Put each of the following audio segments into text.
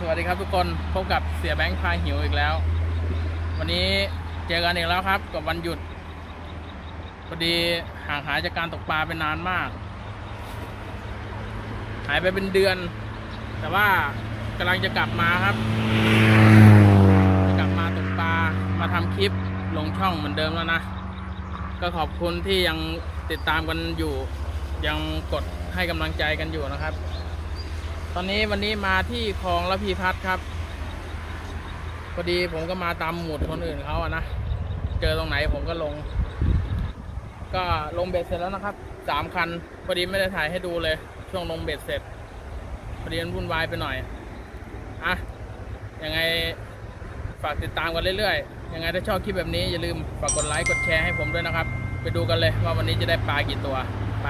สวัสดีครับทุกคนพบกับเสียแบงค์พาหิวอีกแล้ว วันนี้เจอกันอีกแล้วครับ กับวันหยุดพอดีห่างหายจากการตกปลาไปนานมาก หายไปเป็นเดือน แต่ว่ากำลังจะกลับมาครับจะกลับมาตกปลามาทำคลิปลงช่องเหมือนเดิมแล้วนะ ก็ขอบคุณที่ยังติดตามกันอยู่ ยังกดให้กำลังใจกันอยู่นะครับ ตอนนี้วันนี้มาที่คลองระพีพัฒน์ครับพอดีผมก็มาตามหมุดคนอื่นเขาอะนะ เจอตรงไหนผมก็ลง ก็ลงเบ็ดเสร็จแล้วนะครับสามคันพอดีไม่ได้ถ่ายให้ดูเลย ช่วงลงเบ็ดเสร็จพอดีมันวุ่นวายไปหน่อยอะยังไงฝากติดตามกันเรื่อยๆ ยังไงถ้าชอบคลิปแบบนี้อย่าลืมฝากกดไลค์กดแชร์ให้ผมด้วยนะครับ ไปดูกันเลยว่าวันนี้จะได้ปลากี่ตัวไป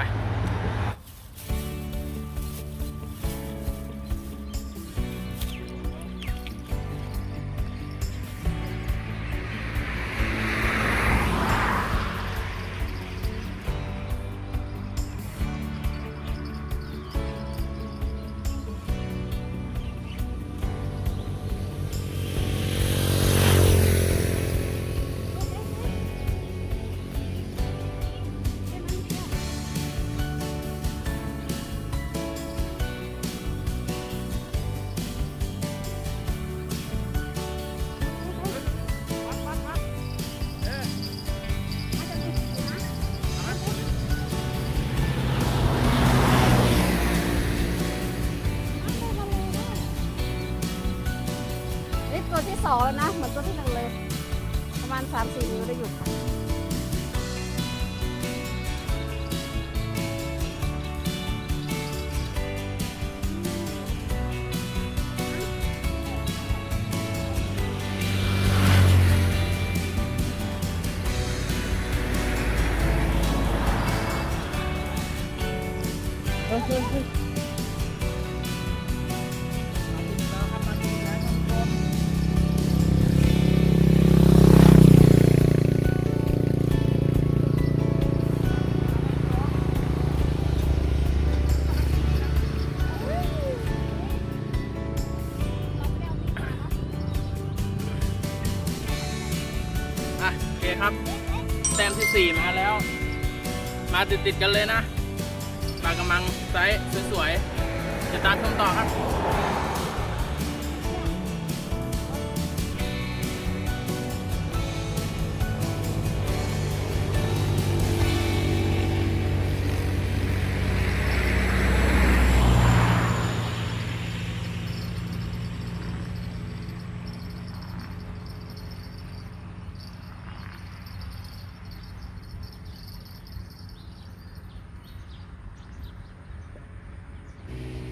แล้วนะ เหมือนตัวที่หนึ่งเลย ประมาณสามสี่นิ้วได้อยู่ค่ะเฮ้ย ที่สี่มาแล้ว มาติดๆกันเลยนะปลากระมังไซส์สวยๆจะตามชมต่อครับ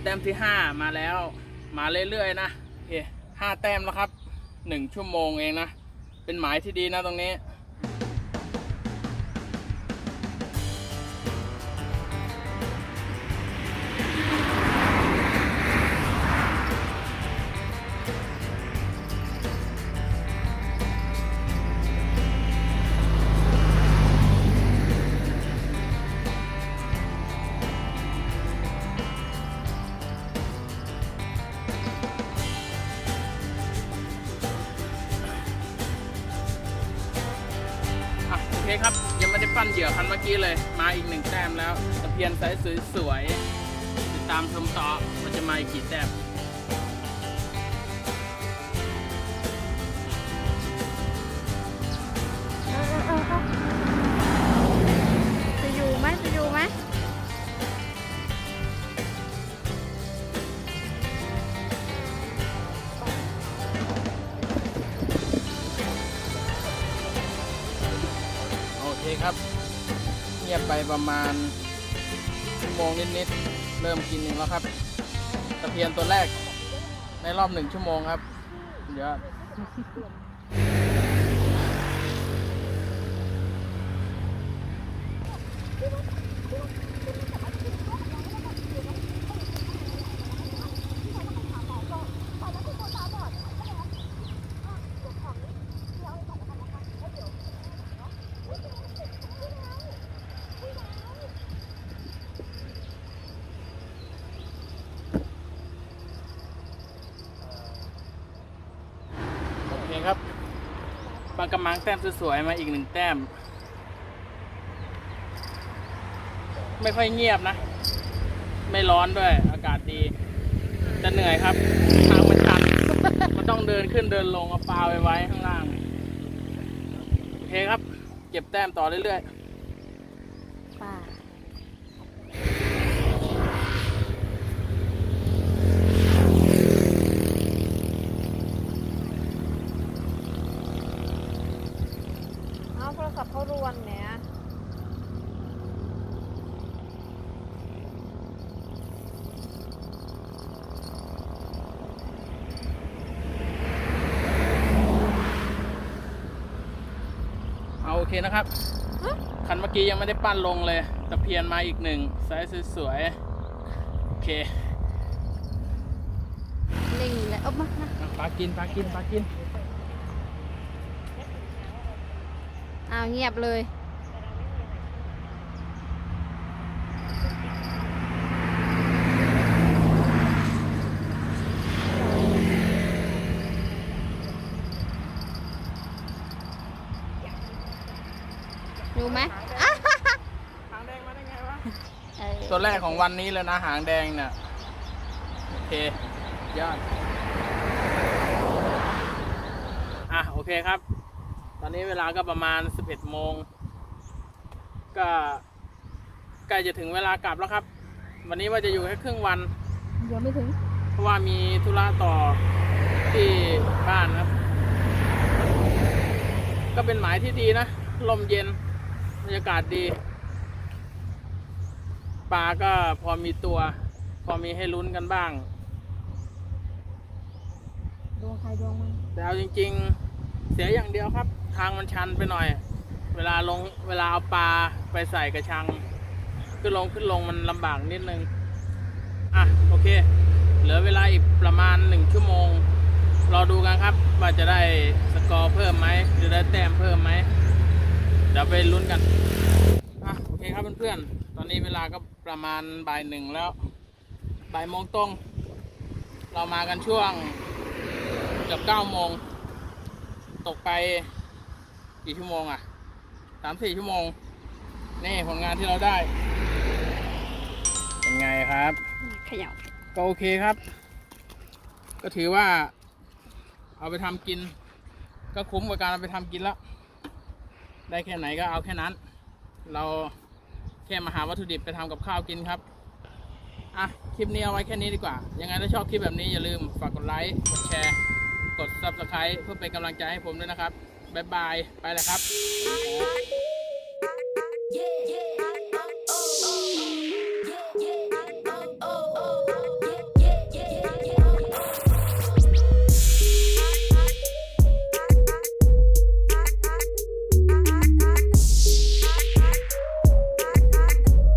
แต้มที่ห้ามาแล้ว มาเรื่อยๆนะโอเคห้าแต้มแล้วครับหนึ่งชั่วโมงเองนะ เป็นหมายที่ดีนะตรงนี้ เคครับ ยังไม่ได้ปั้นเหยื่อคันเมื่อกี้เลย มาอีกหนึ่งแต้มแล้วตะเพียนไซส์สวยๆติดตามชมต่อมันจะมาอีกกี่แต้ม ไปประมาณชั่วโมงนิดๆ เริ่มกินอีกแล้วครับ ตะเพียนตัวแรกในรอบหนึ่งชั่วโมงครับ เดี๋ยว เางกระมังแต้มสวยๆมาอีกหนึ่งแต้ม ไม่ค่อยเงียบนะ ไม่ร้อนด้วย อากาศดี จะเหนื่อยครับทางมันชันมันต้องเดินขึ้นเดินลงเอาปลาไปไว้ข้างล่าง โอเคครับ เก็บแต้มต่อเรื่อยๆา เอาโทรศัพท์เขารวนเนี่ยๆเอาโอเคนะครับฮะคันเมื่อกี้ยังไม่ได้ปั้นลงเลยตะเพียนมาอีกหนึ่งไซส์สวยๆ โอเคลิงเลยเอามามาอะปลากินปลากินปลากินาวเงียบเลยดูไหมหางแดงมาได้ไงวะตัวแรกของวันนี้เลยนะหางแดงเนี่ยโอเคยอดอะโอเคครับ อนนี้เวลาก็ประมาณ 11 โมง ก็ใกล้จะถึงเวลากลับแล้วครับ วันนี้ว่าจะอยู่แค่ครึ่งวันเดี๋ยวไม่ถึง เพราะว่ามีธุระต่อที่บ้านครับ ก็เป็นหมายที่ดีนะ ลมเย็น บรรยากาศดี ปลาก็พอมีตัว พอมีให้ลุ้นกันบ้าง ดวงใครดวงมันแต่เอาจริง ๆ เสียอย่างเดียวครับ ทางมันชันไปหน่อย เวลาลงเวลาเอาปลาไปใส่กระชัง ขึ้นลงขึ้นลงมันลำบากนิดนึง อะโอเค เหลือเวลาอีกประมาณหนึ่งชั่วโมง รอดูกันครับ ว่าจะได้สกอร์เพิ่มไหมจะได้แต้มเพิ่มไหมเดี๋ยวไปลุ้นกัน อะโอเคครับเพื่อนๆ ตอนนี้เวลาก็ประมาณบ่ายหนึ่งแล้ว บ่ายโมงตรง เรามากันช่วงเกือบเก้าโมง ตกไป กี่ชั่วโมงอะสามสี่ชั่วโมง นี่ผลงานที่เราได้ เป็นไงครับเขย่าก็โอเคครับ ก็ถือว่า เอาไปทำกิน ก็คุ้มกับการเอาไปทำกินแล้ว ได้แค่ไหนก็เอาแค่นั้น เราแค่มาหาวัตถุดิบไปทำกับข้าวกินครับอะ คลิปนี้เอาไว้แค่นี้ดีกว่า ยังไงถ้าชอบคลิปแบบนี้อย่าลืมฝากกดไลค์ กดแชร์ กด subscribe เพื่อเป็นกำลังใจให้ผมด้วยนะครับ บายบาย ไปแล้วครับ